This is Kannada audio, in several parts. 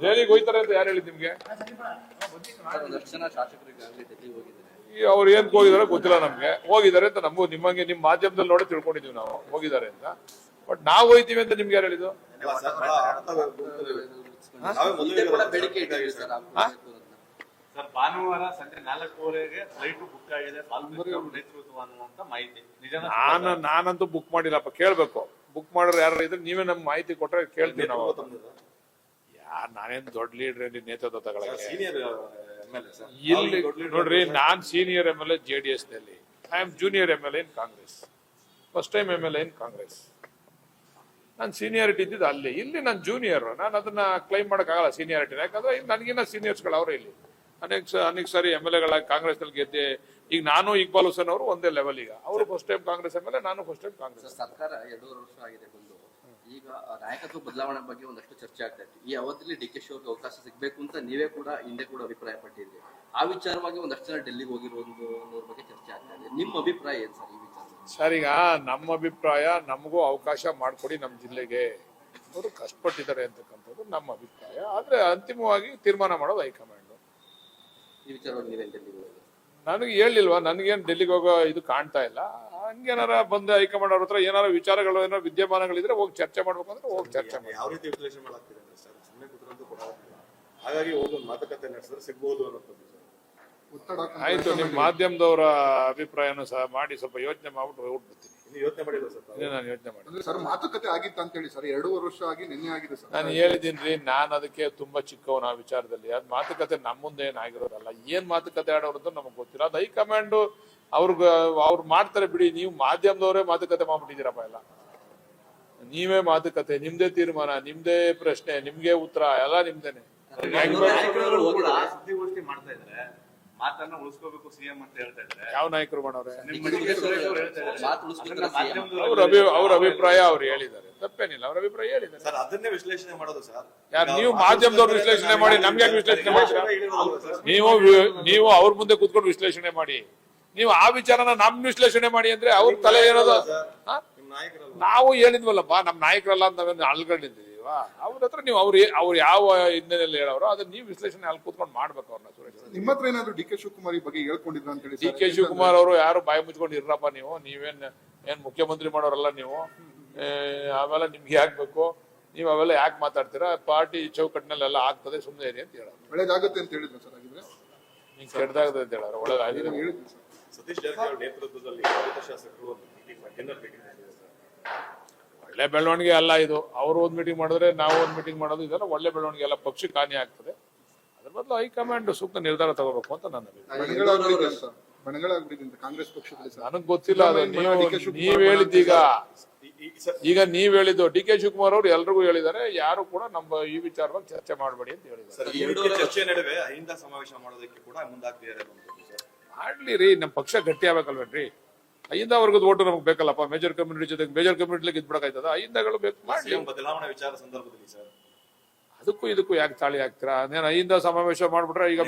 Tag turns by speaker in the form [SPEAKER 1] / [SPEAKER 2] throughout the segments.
[SPEAKER 1] ದೆಹಲಿಗೆ
[SPEAKER 2] ಹೋಗ್ತಾರೆ ಅಂತ ಯಾರು ಹೇಳಿದ್ ನಿಮ್ಗೆ? ಅವ್ರು ಏನ್ ಹೋಗಿದಾರೆ ಗೊತ್ತಿಲ್ಲ ನಮ್ಗೆ. ಹೋಗಿದ್ದಾರೆ ಅಂತ ನಮಗೂ ನಿಮ್ಮಂಗೆ ನಿಮ್ ಮಾಧ್ಯಮದಲ್ಲಿ ನೋಡಿ ತಿಳ್ಕೊಂಡಿದೀವಿ ನಾವು. ಹೋಗಿದ್ದಾರೆ ಅಂತ. ಬಟ್ ನಾವು ಹೋಯ್ತೀವಿ ಅಂತ ನಿಮ್ಗೆ ಯಾರು ಹೇಳಿದ್ದು.
[SPEAKER 3] ಸರ್
[SPEAKER 4] ಭಾನುವಾರ ಸಂಜೆ ನಾಲ್ಕೂವರೆಗೆ ಫ್ಲೈಟ್ ಬುಕ್ ಆಗಿದೆ.
[SPEAKER 2] ನಾನಂತೂ ಬುಕ್ ಮಾಡಿಲ್ಲಪ್ಪ. ಕೇಳ್ಬೇಕು. ಬುಕ್ ಮಾಡೋರು ಯಾರು ಇದ್ರೆ ನೀವೇ ನಮ್ಗೆ ಮಾಹಿತಿ ಕೊಟ್ರೆ ಕೇಳ್ತೀವಿ ನಾವು ಯಾರ್ ನಾನೇನ್ ದೊಡ್ಡ ಲೀಡರ್ ಅಲ್ಲಿ ನೇತೃತ್ವ ತಗೊಳಕ್ಕೆ?
[SPEAKER 4] Senior sir.
[SPEAKER 2] ಇಲ್ಲಿ ನೋಡ್ರಿ ನಾನ್ senior M L A J ಡಿ ಎಸ್ನಲ್ಲಿ I am junior M L A in Congress first time M L A in Congress ನಾನು ಸೀನಿಯಾರಿಟಿ ಇದ್ದಿದ್ದು ಅಲ್ಲಿ. ಇಲ್ಲಿ ನಾನು ಜೂನಿಯರ್ ನಾನು ಅದನ್ನ ಕ್ಲೈಮ್ ಆಗಲ್ಲ ಸೀನಿಯಾರಿಟಿ ಯಾಕಂದ್ರೆ ಇಲ್ಲಿ ನನಗಿನ್ನ ಸೀನಿಯರ್ಸ್ಗಳು ಅವ್ರ ಇಲ್ಲಿ. ಅನೇಕ ಅನೇಕ ಸಾರಿ ಎಂ ಎಲ್ ಎಗಳಾಗಿ ಕಾಂಗ್ರೆಸ್ನಲ್ಲಿ ಗೆದ್ದೆ ಈಗ ನಾನು ಇಕ್ಬಾಲ್ ಹುಸೇನ್ ಅವರು ಒಂದೇ ಲೆವೆಲ್ ಈಗ. ಅವರು first time Congress M L A ನಾನು ಫಸ್ಟ್ ಟೈಮ್ ಕಾಂಗ್ರೆಸ್
[SPEAKER 3] ಸರ್ಕಾರ ಎರಡೂವರೆ ವರ್ಷ ಆಗಿದೆ ಬಂದು. ಈಗ ನಾಯಕತ್ವ ಬದಲಾವಣೆ ಬಗ್ಗೆ ಒಂದಷ್ಟು ಚರ್ಚೆ ಆಗ್ತಾ ಇತ್ತು. ಈ ಅವಧಿಯಲ್ಲಿ ಡಿ ಕೆ ಶಿ ಅವ್ರಿಗೆ ಅವಕಾಶ ಸಿಗಬೇಕು ಅಂತ ನೀವೇ ಕೂಡ ಹಿಂದೆ ಕೂಡ ಅಭಿಪ್ರಾಯ ಪಟ್ಟಿದ್ರಿ ಆ ವಿಚಾರವಾಗಿ ಒಂದಷ್ಟು ಜನ ಡೆಲ್ಲಿಗೆ ಹೋಗಿರೋದು ಅನ್ನೋದ್ರ ಬಗ್ಗೆ ಚರ್ಚೆ ಆಗ್ತಾ ಇದೆ. ನಿಮ್ಮ ಅಭಿಪ್ರಾಯ ಏನು ಸರ್ ಈ ವಿಚಾರ
[SPEAKER 2] ಸರ್ ಈಗ ನಮ್ಮ ಅಭಿಪ್ರಾಯ ನಮಗೂ ಅವಕಾಶ ಮಾಡಿಕೊಡಿ ನಮ್ಮ ಜಿಲ್ಲೆಗೆ. ಅವರು ಕಷ್ಟಪಟ್ಟಿದ್ದಾರೆ ಅಂತಕ್ಕಂಥದ್ದು ನಮ್ಮ ಅಭಿಪ್ರಾಯ. ಆದರೆ ಅಂತಿಮವಾಗಿ ತೀರ್ಮಾನ ಮಾಡೋದು ಹೈಕಮಾಂಡ್.
[SPEAKER 3] ಈ ವಿಚಾರವಾಗಿ ಡೆಲ್ಲಿಗೆ
[SPEAKER 2] ನನಗೆ ಹೇಳಿಲ್ವಾ ನನಗೇನು ಡೆಲ್ಲಿಗೆ ಹೋಗೋ ಇದು ಕಾಣ್ತಾ ಇಲ್ಲ. ಹಂಗೇನಾರ ಬಂದು ಹೈಕಮಾಂಡ್ ಅವ್ರ ಹತ್ರ ಏನಾರ ವಿಚಾರಗಳು ಏನೋ ವಿದ್ಯಮಾನಗಳಿದ್ರೆ ಹೋಗಿ ಚರ್ಚೆ ಮಾಡ್ಬೇಕು ಅಂದ್ರೆ ಹೋಗಿ ಚರ್ಚೆ ಮಾಡಿ
[SPEAKER 4] ಯಾವ ರೀತಿ ವಿಶ್ಲೇಷಣೆ ಮಾಡಾಗ್ತಿದೆ ಅಂದ್ರೆ ಸರ್? ಸುಮ್ಮನೆ ಕೂತ್ರಂತೂ ಕೊಡೋದಿಲ್ಲ ಹಾಗಾಗಿ ಹೋಗಿ ಮಾತುಕತೆ ನಡೆಸಿದ್ರೆ ಸಿಗ್ಬೋದು ಅನ್ನೋದು
[SPEAKER 2] ಆಯ್ತು ನಿಮ್ಮ ಮಾಧ್ಯಮದವರ ಅಭಿಪ್ರಾಯನೂ ಸಹ ಮಾಡಿ ಸ್ವಲ್ಪ ಯೋಚನೆ ಮಾಡ್ಬಿಟ್ಟು ಹೋಗ್ಬಿಡ್ತೀನಿ.
[SPEAKER 4] ಯೋಚನೆ ಮಾಡಿಲ್ಲ ಸರ್?
[SPEAKER 2] ನಾನು ಯೋಚನೆ ಮಾಡಿ
[SPEAKER 1] ಸರ್ ಮಾತುಕತೆ ಆಗಿತ್ತು ಅಂತ ಹೇಳಿ ಸರ್ ಎರಡೂವರೆ ವರ್ಷ ಆಗಿ ನಿನ್ನೆ ಆಗಿದೆ ಸರ್.
[SPEAKER 2] ನಾನು ಹೇಳಿದ್ದೀನಿ ರೀ ನಾನು ಅದಕ್ಕೆ ತುಂಬಾ ಚಿಕ್ಕವನ ಆ ವಿಚಾರದಲ್ಲಿ. ಅದ್ ಮಾತುಕತೆ ನಮ್ಮ ಮುಂದೆ ಏನಾಗಿರೋದಲ್ಲ ಏನ್ ಮಾತುಕತೆ ಆಡೋರು ಅಂತ ನಮಗೆ ಗೊತ್ತಿಲ್ಲ. ಅದು ಹೈಕಮಾಂಡ್ ಅವ್ರಿಗೆ ಅವ್ರು ಮಾಡ್ತಾರೆ ಬಿಡಿ ನೀವು ಮಾಧ್ಯಮದವರೇ ಮಾತುಕತೆ ಮಾಡ್ಬಿಟ್ಟಿದ್ದೀರಪ್ಪ ಎಲ್ಲ. ನೀವೇ ಮಾತುಕತೆ ನಿಮ್ದೇ ತೀರ್ಮಾನ ನಿಮ್ದೇ ಪ್ರಶ್ನೆ ನಿಮ್ಗೆ ಉತ್ತರ ಎಲ್ಲ ನಿಮ್ದೇನೆ.
[SPEAKER 4] ಸುದ್ದಿಗೋಷ್ಠಿ ಮಾಡ್ತಾ ಇದ್ದಾರೆ ಮಾತನ್ನ ಉಳಿಸ್ಕೋಬೇಕು ಸಿಎಂ ಅಂತ ಹೇಳ್ತಾ ಇದ್ದಾರೆ
[SPEAKER 2] ಯಾವ ನಾಯಕರು ಮಾಡೋರೆ?
[SPEAKER 4] ಅವ್ರ
[SPEAKER 2] ಅಭಿ ಅವ್ರ ಅಭಿಪ್ರಾಯ ಅವ್ರು ಹೇಳಿದ್ದಾರೆ. ತಪ್ಪೇನಿಲ್ಲ ಅವ್ರ ಅಭಿಪ್ರಾಯ ಹೇಳಿದ್ದಾರೆ.
[SPEAKER 4] ಸರ್ ಅದನ್ನೇ ವಿಶ್ಲೇಷಣೆ ಮಾಡೋದು ಸರ್.
[SPEAKER 2] ಯಾರು ನೀವು ಮಾಧ್ಯಮದವ್ರು ವಿಶ್ಲೇಷಣೆ ಮಾಡಿ ನಮ್ಗೆ ಯಾಕೆ ವಿಶ್ಲೇಷಣೆ ಮಾಡ್ತೀರಾ? ನೀವು ನೀವು ಅವ್ರ ಮುಂದೆ ಕೂತ್ಕೊಂಡು ವಿಶ್ಲೇಷಣೆ ಮಾಡಿ. ನೀವು ಆ ವಿಚಾರನ ನಮ್ ವಿಶ್ಲೇಷಣೆ ಮಾಡಿ ಅಂದ್ರೆ ಅವ್ರ ತಲೆ ಏನದು ನಾವು ಹೇಳಿದ್ವಲ್ಲಪ್ಪ ನಮ್ ನಾಯಕರಲ್ಲ ಅಂತ ನಾವೇನು ಅಲ್ಕೊಂಡಿದ್ದೀವ ಅವ್ರ ಹತ್ರ ನೀವು ಅವ್ರು ಅವ್ರು ಯಾವ ಹಿನ್ನೆಲೆಯಲ್ಲಿ ಹೇಳೋರು ಅದನ್ನ ನೀವು ವಿಶ್ಲೇಷಣೆ ಅಲ್ಲಿ ಕೂತ್ಕೊಂಡು ಮಾಡ್ಬೇಕು ಅವ್ರನ್ನ ಸುರೇಶ್
[SPEAKER 1] ನಿಮ್ಮ ಹತ್ರ ಏನಾದ್ರು ಡಿ ಕೆ ಶಿವಕುಮಾರ್ ಈ ಬಗ್ಗೆ ಹೇಳ್ಕೊಂಡಿದ್ರ ಅಂತ ಹೇಳಿ
[SPEAKER 2] ಡಿ ಕೆ ಶಿವಕುಮಾರ್ ಅವರು ಯಾರು ಬಾಯಿ ಮುಚ್ಕೊಂಡು ಇರ್ರಪ್ಪ ನೀವು ನೀವೇನ್ ಏನ್ ಮುಖ್ಯಮಂತ್ರಿ ಮಾಡೋರಲ್ಲ ನೀವು ಆಮೇಲೆ ಅವೆಲ್ಲ ನಿಮ್ಗೆ ಯಾಕ್ಬೇಕು? ನೀವು ಅವೆಲ್ಲ ಯಾಕೆ ಮಾತಾಡ್ತೀರಾ? ಪಾರ್ಟಿ ಚೌಕಟ್ಟಿನಲ್ಲೆಲ್ಲ ಆಗ್ತದೆ ಸುಮ್ಮನೆ ಇರಿ ಅಂತ ಹೇಳೋದು
[SPEAKER 1] ಒಳ್ಳೇದಾಗುತ್ತೆ ಅಂತ ಹೇಳಿದ್ರು ಸರ್ ಹಾಗಿದ್ರೆ?
[SPEAKER 2] ಅಂತ ಹೇಳೋರು ಒಳ್ಳೇದಾಗಿದೆ.
[SPEAKER 4] ಸತೀಶ್ ಜಾರಕಿಹೊಳಿ ನೇತೃತ್ವದಲ್ಲಿ ಶಾಸಕರು ಒಂದು ಮೀಟಿಂಗ್
[SPEAKER 2] ಒಳ್ಳೆ ಬೆಳವಣಿಗೆ ಅಲ್ಲ ಇದು. ಅವರು ಒಂದ್ ಮೀಟಿಂಗ್ ಮಾಡಿದ್ರೆ ನಾವು ಒಂದ್ ಮೀಟಿಂಗ್ ಮಾಡೋದು ಇದೆಲ್ಲ ಒಳ್ಳೆ ಬೆಳವಣಿಗೆ ಅಲ್ಲ. ಪಕ್ಷಕ್ಕೆ ಹಾನಿ ಆಗ್ತದೆ. ಅದ್ರ ಬದಲು ಹೈಕಮಾಂಡ್ ಸೂಕ್ತ ನಿರ್ಧಾರ ತಗೋಬೇಕು ಅಂತ ನನ್ನ ನನಗ್ ಗೊತ್ತಿಲ್ಲ ಅದು. ನೀವು ನೀವ್ ಹೇಳಿದ್ದೀಗ ಈಗ ನೀವ್ ಹೇಳಿದ್ದು ಡಿ ಕೆ ಶಿವಕುಮಾರ್ ಅವರು ಎಲ್ರಿಗೂ ಹೇಳಿದ್ದಾರೆ. ಯಾರು ಕೂಡ ನಮ್ಮ ಈ ವಿಚಾರವಾಗಿ ಚರ್ಚೆ ಮಾಡಬೇಡಿ ಅಂತ ಹೇಳಿದ್ದಾರೆ.
[SPEAKER 4] ಸರ್ ಈ ಚರ್ಚೆ ನಡುವೆ ಅಹಿಂದ ಸಮಾವೇಶ ಮಾಡೋದಕ್ಕೆ ಕೂಡ ಮುಂದಾಗ್ತಿದ್ದಾರೆ
[SPEAKER 2] ಮಾಡ್ಲಿ ರೀ ನಮ್ಮ ಪಕ್ಷ ಗಟ್ಟಿ ಆಗ್ಬೇಕಲ್ವೇನ್ರಿ? ಅಹಿಂದ ವರ್ಗದ ಓಟು ನಮ್ಗೆ ಬೇಕಲ್ಲಪ್ಪ? ಮೇಜರ್ ಕಮ್ಯುನಿಟಿ ಜೊತೆಗೆ ಮೇಜರ್ ಕಮ್ಯುನಿಟಿ ಇದ್ಬಿಡಕಾಯ್ತದ ಅಹಿಂದಗಳು ಬೇಕು.
[SPEAKER 4] ಸಿಎಂ ಬದಲಾವಣೆ ವಿಚಾರ ಸಂದರ್ಭದಲ್ಲಿ ಸರ್.
[SPEAKER 2] ಅದಕ್ಕೂ ಇದಕ್ಕೂ ಯಾಕೆ ತಾಳಿ ಹಾಕ್ತೀರಾ? నేను ಅಹಿಂದ ಸಮಾವೇಶ ಮಾಡ್ಬಿಟ್ರೆ ಈಗ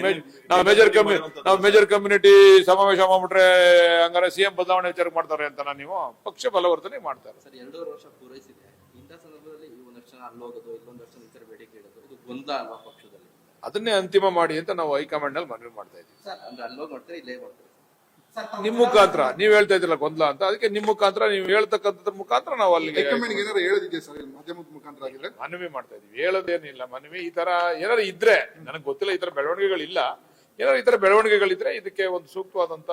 [SPEAKER 2] ನಾವು ಮೇಜರ್ ಕಮ್ಯು ನಾವು ಮೇಜರ್ ಕಮ್ಯುನಿಟಿ ಸಮಾವೇಶ ಮಾಡ್ಬಿಟ್ರೆ ಹಂಗಾರೆ ಸಿಎಂ ಬದಲಾವಣೆ ವಿಚಾರ ಮಾಡ್ತಾರೆ ಅಂತ ನೀವು? ಪಕ್ಷ ಬಲವರ್ತನೆ ಮಾಡ್ತಾರೆ.
[SPEAKER 3] ಸರ್ ಎರಡೂವರೆ ವರ್ಷ ಪೂರೈಸಿದೆ. ಇಂಥ ಸಂದರ್ಭದಲ್ಲಿ ಒಂದಷ್ಟು ಜನ ಅಲ್ಲೋಗೋದು ಇಲ್ಲೊಂದಷ್ಟು ಜನ ಇತರ ಬೇಡಿಕೆ ಇಡೋದು ಇದು ಗೊಂದಲ ಅಲ್ವಾ ಪಕ್ಷದಲ್ಲಿ?
[SPEAKER 2] ಅದನ್ನೇ ಅಂತಿಮ ಮಾಡಿ ಅಂತ ನಾವು ಹೈಕಮಾಂಡ್ನಲ್ಲಿ ಮನವಿ ಮಾಡ್ತಾ ಇದ್ದೀವಿ.
[SPEAKER 3] ಸರ್ ಅಂದ್ರೆ ಅಲ್ಲೋಗಿ ಮಾಡ್ತಾರೆ ಇಲ್ಲೇ ಮಾಡ್ತಾರೆ
[SPEAKER 2] ನಿಮ್ ಮುಖಾಂತರ. ನೀವ್ ಹೇಳ್ತಾ ಇದ್ರಲ್ಲ ಗೊಂದಲ ಅಂತ. ಅದಕ್ಕೆ ನಿಮ್ ಮುಖಾಂತರ ನೀವು ಹೇಳ್ತಕ್ಕಂಥದ್ರ ಮುಖಾಂತರ ನಾವು ಅಲ್ಲಿಗೆ ಮನವಿ ಮಾಡ್ತಾ ಇದೀವಿ. ಹೇಳೋದೇನಿಲ್ಲ. ಮನವಿ ಈ ತರ ಏನಾರು ಇದ್ರೆ ನನಗೆ ಗೊತ್ತಿಲ್ಲ ಈ ತರ ಬೆಳವಣಿಗೆಗಳಿಲ್ಲ. ಏನಾರ ಈ ತರ ಬೆಳವಣಿಗೆಗಳಿದ್ರೆ ಇದಕ್ಕೆ ಒಂದು ಸೂಕ್ತವಾದಂತ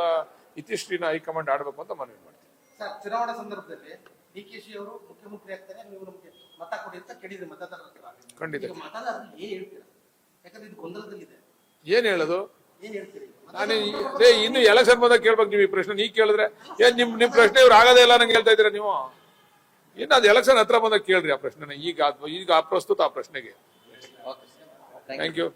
[SPEAKER 2] ಇತಿಶ್ರೀನ ಹೈಕಮಾಂಡ್ ಆಡ್ಬೇಕು ಅಂತ ಮನವಿ ಮಾಡ್ತೀವಿ.
[SPEAKER 5] ಸರ್ ಚುನಾವಣಾ ಸಂದರ್ಭದಲ್ಲಿ ಡಿ ಕೆ ಶಿ ಅವರು ಮುಖ್ಯಮಂತ್ರಿ ಆಗ್ತಾರೆ ನೀವು ನಮಗೆ ಮತ ಕೊಡಿ ಅಂತ ಕೇಳಿದ್ರೆ ಮತದಾರರ
[SPEAKER 2] ಖಂಡಿತ.
[SPEAKER 5] ಮತದಾರರು ಏನ್ ಹೇಳ್ತೀರಾ? ಯಾಕಂದ್ರೆ ಇದು ಗೊಂದಲದಲ್ಲಿದೆ.
[SPEAKER 2] ಏನ್ ಹೇಳೋದು? ನಾನು ಇನ್ನು ಎಲೆಕ್ಷನ್ ಬಂದಾಗ ಕೇಳ್ಬೇಕು ನೀವು ಈ ಪ್ರಶ್ನೆ. ನೀ ಕೇಳಿದ್ರೆ ಏನ್ ನಿಮ್ ನಿಮ್ ಪ್ರಶ್ನೆ ಇವ್ರು ಆಗೋದೇ ಇಲ್ಲ ನಂಗೆ ಹೇಳ್ತಾ ಇದ್ದೀರಾ ನೀವು? ಇನ್ನು ಅದು ಎಲೆಕ್ಷನ್ ಹತ್ರ ಬಂದಾಗ ಕೇಳ್ರಿ ಆ ಪ್ರಶ್ನೆನ. ಈಗ ಈಗ ಆ ಪ್ರಸ್ತುತ ಆ ಪ್ರಶ್ನೆಗೆ. Thank you